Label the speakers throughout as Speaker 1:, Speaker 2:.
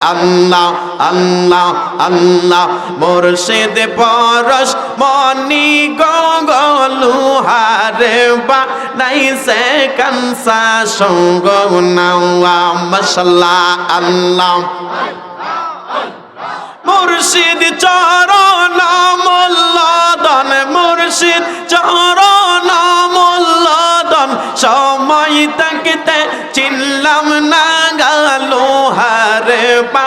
Speaker 1: আল্লাহ আল্লাহ আল্লাহ, মুর্শিদ পরশ মনি গলু হারে বা নাই সে কনসা সঙ্গ নাওয়া মশলা আল্লাহ। মুর্শিদ চরণ মোল্লাদন, মুর্শিদ চরণ মোল্লাদন, সময় তাকতে চিনলাম না হারে পা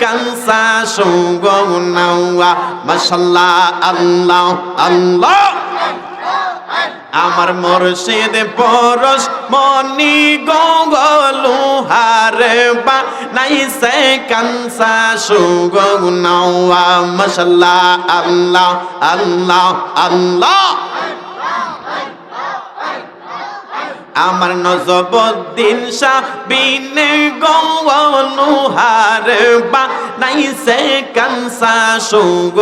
Speaker 1: কনসা নাওয়া। মশাল্লাহ, আল্লাহ আল্লাহ। আমার মুর্শিদ পরশ মনি গলু হারে বা নাই সে কনসা সুগ নাওয়া। মশাল্লাহ, আল্লাহ আল্লাহ আল্লাহ। আমার নজবদ্দিন শাহ বিনে গলু হারে বা নাই সে কনসা সুগ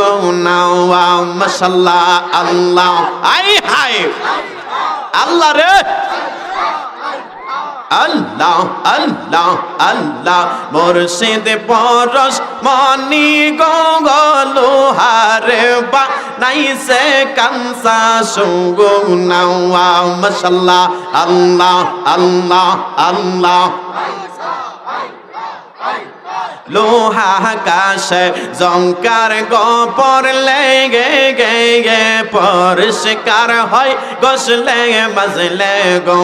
Speaker 1: নাওয়া, মশাল্লাহ, আল্লাহ। আই হাই আল্লাহ রে। আল্লাহ আল্লাহ আল্লাহ, মুর্শিদ পরশ মনি গলু হারে বা নাই সে কানসা সুগো নাও মশাল্লাহ, আল্লাহ আল্লাহ আল্লাহ। লোহা আকাশে জঙ্কার গপর লেগে গে গে পরিষ্কার হয় গসলে মজলে গো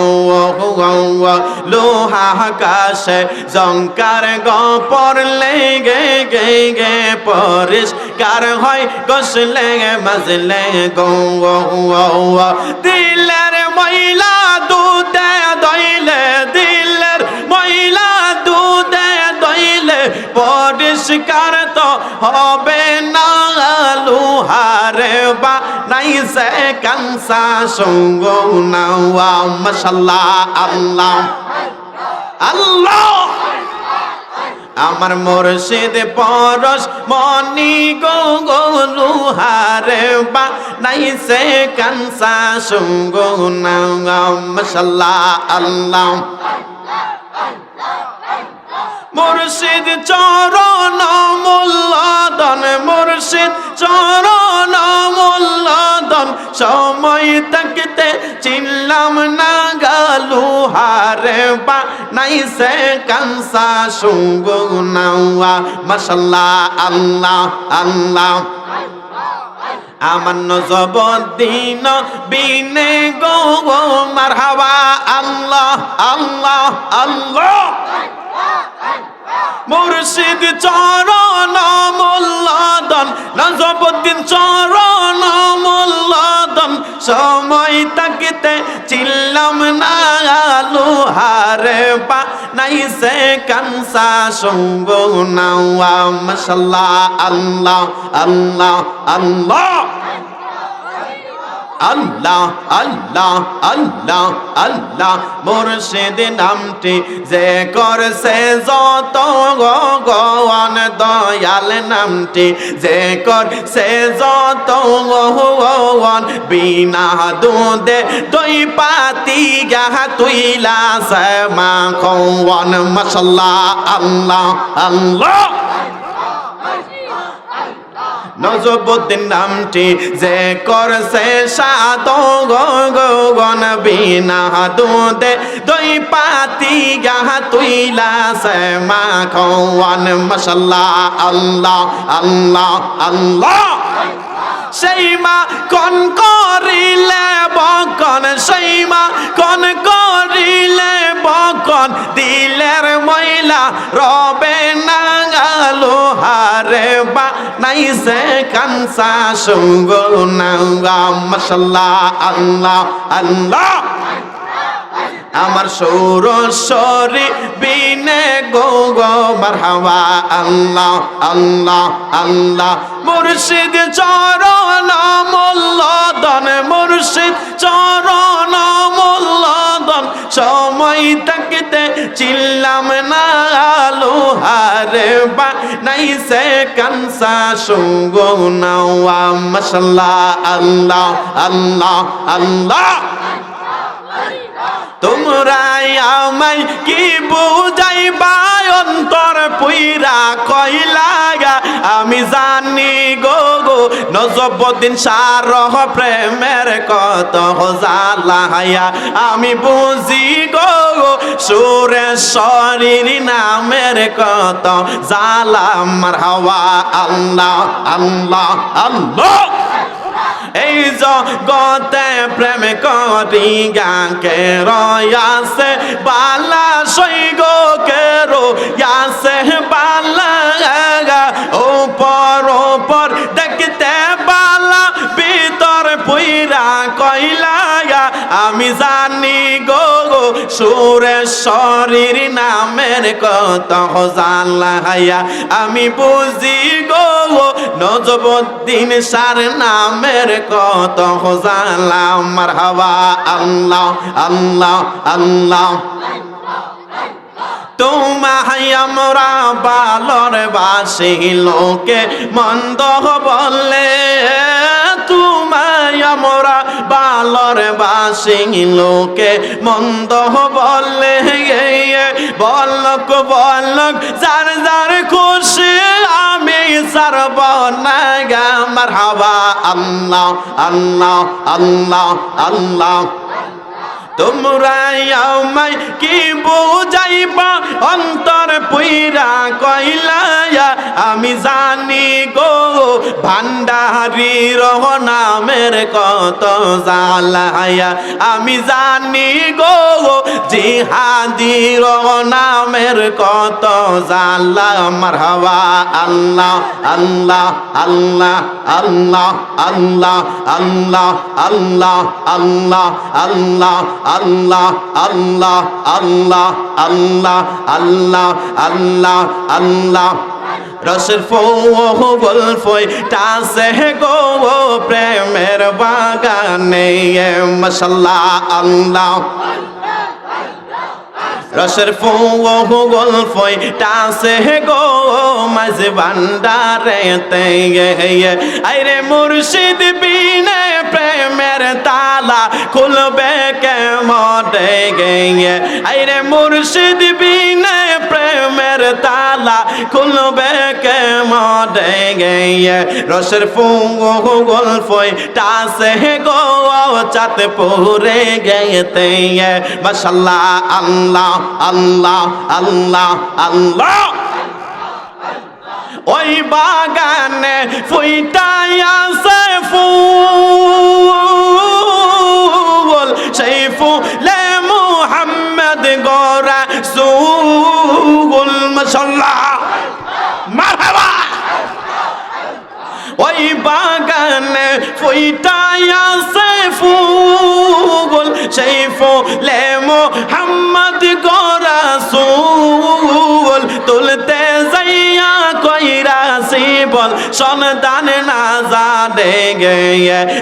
Speaker 1: লোহা আকাশে জঙ্কার গপর লেগে গে গে পরিষ্কার হয় গসলে মজলে গো দিলের মহিলা দুধে দইলে পরিষ্কার তো হবে না লুহারে বা নাই সে কনসা সঙ্গ নাওয়া মশাল্লাহ, আল্লাহ। আল্লাহ! আমার মুর্শিদ পরশ মনি গো গো লুহারে বা নাই সে কনসা সঙ্গ নাওয়া মশাল্লাহ, আল্লাহ। মুর্শিদ চরণ মোল্লাদন মুর্শিদ চরণ মোল্লাদন সময় তাকতে চিনলাম না গালু হারে বা নাই সে কনসা সুঙ্গ নাওয়া। মশাল্লাহ, আল্লাহ আল্লাহ। আমার নজবদ্দিন বিনে গো গো মারহাবা, আল্লাহ আল্লাহ আল্লাহ। মুর্শিদ চরণ মোল্লাদন নজবুদ্দিন চরণ মোল্লাদন সময় তাকিতে চিল্লাম না লোহারে পা নাই সে কনসা, সঙ্গ নাওয়া, মশাল্লাহ, আল্লাহ আল্লাহ আল্লাহ। আল্লাহ আল্লাহ আল্লাহ আল্লাহ। মুর্শিদ নামটি যে করছে যত গগন দয়াল নামটি যে করছে যত গগন বিনা দুধে দই পাতি গাহা তুইলা সে মাখন মশাল্লাহ, আল্লাহ আল্লাহ। নজবুদ্দিন নামটি যে করছে সাদ গগন বিনা দুধে দই পাতি গাহা তুইলা সে মাখন মশাল্লাহ, আল্লাহ আল্লাহ আল্লাহ। সেই কন করিলে বকন, সেই কন করিলে বকন, দিলের ময়লা রবে না গালো হারে বা নাই সে কানসা সঙ্গ নাঙ্গা মশাল্লাহ, আল্লাহ আল্লাহ। আমার সৌরস্বরী বিনে গো গো, মারহাবা, আল্লাহ আল্লাহ আল্লাহ। মুর্শিদ চরণ মোল্লাদন মুর্শিদ চরণ মোল্লাদন সময় তাকতে চিল্লাম না লোহারে বা নাই সে কানসা সঙ্গ নাও মশাল্লাহ, আল্লাহ আল্লাহ আল্লাহ। তোমরাই আমায় কি বুঝাইবা? অন্তর পুইরা কইলাগা আমি জানি গো গো নজবদিন সারহ প্রেমের কত জালাইয়া আমি বুঝি গো গো, সুরেশ্বরীর নামের কত জালা আমার হাওয়া আল্লাহ আল্লাহ আল্লাহ। এই জগতে প্রেম করি গাকে রয়াসে বালা সৈগ কে রয়াসে বালা ওপর ওপর দেখতে বালা ভিতর পুইরা কইলা আমি জানি সুরেশ্বরীর নামের কত জালাইয়া আমি বুঝি গো, নজবদ্দিন সার নামের কত জালা। আমার হাওয়া আল্লাহ আল্লাহ আল্লাহ। তোমায় আমরা বালর বাসি লোকে মন্দ বললে বালর বাসিং লোকে মন্দ বললে বলক বলক, যার যার খুশি আমি সর্ব আমার হাওয়া আল্লাহ আল্লাহ আল্লাহ আল্লাহ। তোমরা আমায় কি বুঝাইবা? অন্তর পুইরা কইলায়া, আমি জানি গো ভান্ডারির নামের কত জালায়া আমি জানি গো, জিহাদির নামের কত জালা আমার হাওয়া আল্লাহ আল্লাহ আল্লাহ আল্লাহ আল্লাহ আল্লাহ আল্লাহ আল্লাহ আল্লাহ আল্লাহ আল্লাহ আল্লাহ আল্লাহ আল্লাহ আল্লাহ আল্লাহ। রসের ফল ফই টাসে গো প্রেমের বাগানে মশাল্লা আল্লাহ। রসের ফুল ফই টাসে গো মাঝ ভান্ডারে তে আইরে মুর্শিদ বিনে প্রেমের তালা খুলবে কে মরে গে আইরে মুর্শিদ বিনে প্রেমের তালা খুলবে কে মরে গে রসের ফুল ফই টাসে গো চাত পুরে গেতে মশাল্লাহ, আল্লাহ আল্লাহ আল্লাহ আল্লাহ। ওই বাগানে ফুইটায়া সে ফুইটায়া সে ফুল সেই ফুলে মোহাম্মদ গোরা সুল তুলতে যাইয়া কইরা বল সন্তান না জানে গে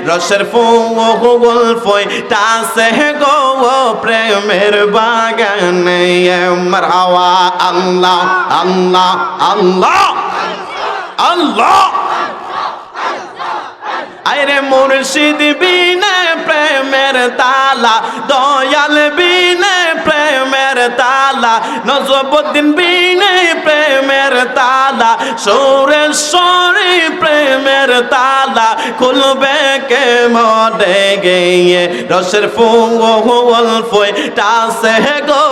Speaker 1: রসের ফুল ফই টাসে গো প্রেমের বাগানে মারহাওয়া আল্লাহ আল্লাহ আল্লাহ আল্লাহ। আরে মুর্শিদ বিনে প্রেমের তালা দয়াল বিনে প্রেমের তালা। নজবুদ্দিন বিনে প্রেমের তালা, সৌরেশ্বরী প্রেমের তালা, খুলবে কে মরে গিয়ে রসের ফুল ফুই টাসে গো,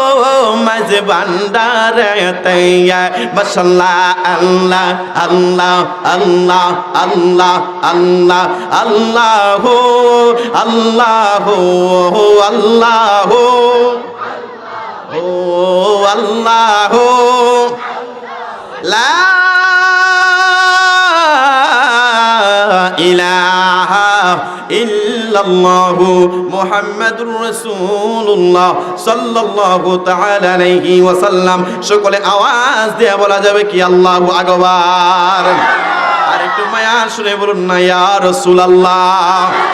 Speaker 1: মাঝ ভান্ডারে তৈয়া মশলা আল্লাহ আল্লাহ আল্লাহ আল্লাহ আল্লাহ আল্লাহ আল্লাহ আল্লাহ। ও আল্লাহ। লা ইলাহা ইল্লাল্লাহু মুহাম্মাদুর রাসূলুল্লাহ সাল্লাল্লাহু তাআলা আলাইহি ওয়াসাল্লাম। সকলে আওয়াজ দিয়ে বলা যাবে কি আল্লাহু আকবার। আর একটু মায়া শুনে বলুন না, ইয়া রাসূলুল্লাহ।